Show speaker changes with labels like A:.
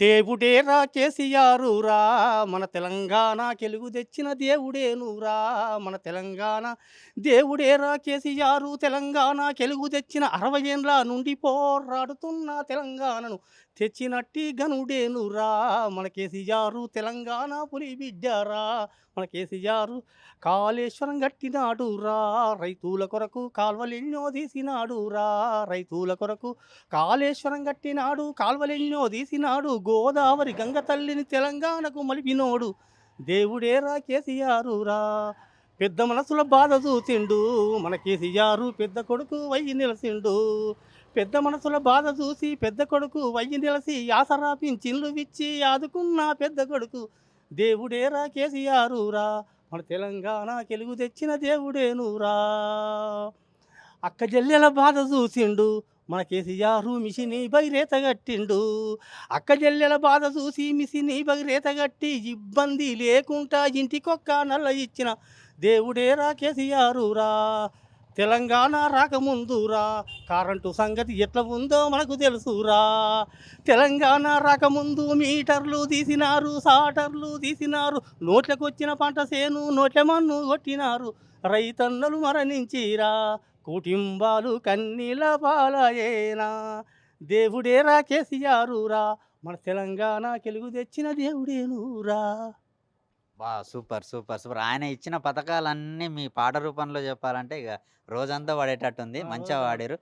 A: దేవుడేరా కేసీఆర్ రా మన తెలంగాణ కెలుగు తెచ్చిన దేవుడేనురా మన తెలంగాణ దేవుడేరా కేసీఆర్ తెలంగాణ కెలుగు తెచ్చిన అరవై ఏండ్ల నుండి పోరాడుతున్న తెలంగాణను తెచ్చినట్టి గనుడేనురా మన కేసీఆర్ తెలంగాణ పులి బిడ్డారా మన కేసీఆర్ కాళేశ్వరం కట్టినాడు రా రైతుల కొరకు కాల్వలెన్నో తీసినాడు రా రైతుల కొరకు కాళేశ్వరం కట్టినాడు కాల్వలెన్నో తీసినాడు గోదావరి గంగ తల్లిని తెలంగాణకు మలిపినోడు. దేవుడేరా రా కేసీఆరురా పెద్ద మనసుల బాధ చూసిండు. మన కేసీఆరు పెద్ద కొడుకు వయ్యి నిలసిండు. పెద్ద మనసుల బాధ చూసి పెద్ద కొడుకు వయ్యి నిలసి ఆసరా విచ్చి ఆదుకున్న పెద్ద కొడుకు. దేవుడేరా కేసీఆర్ రా. మన తెలంగాణ తెలుగు తెచ్చిన దేవుడేనురా అక్క జల్లెల బాధ చూసిండు. మన కేసీఆర్ మిషిని బగిరేత కట్టిండు అక్క చెల్లెల బాధ చూసి మిషిని బగిరేత కట్టి ఇబ్బంది లేకుండా ఇంటికొక్క నల్ల ఇచ్చిన దేవుడేరా కేసీఆర్ రా. తెలంగాణ రాకముందురా. కరెంటు సంగతి ఎట్లా ఉందో మనకు తెలుసురా. తెలంగాణ రాకముందు మీటర్లు తీసినారు సాటర్లు తీసినారు. నోట్లకొచ్చిన పంట సేను నోట్ల మన్ను కొట్టినారు. రైతన్నలు మరణించిరా. కుటుంబాలు కన్నీల పాలయేనా? దేవుడేరా కేసీఆరురా మన తెలంగాణ కెలుగు తెచ్చిన దేవుడేనురా
B: బా సూపర్ సూపర్ సూపర్. ఆయన ఇచ్చిన పథకాలన్నీ మీ పాట రూపంలో చెప్పాలంటే ఇక రోజంతా పడేటట్టుంది మంచిగా. వాడారు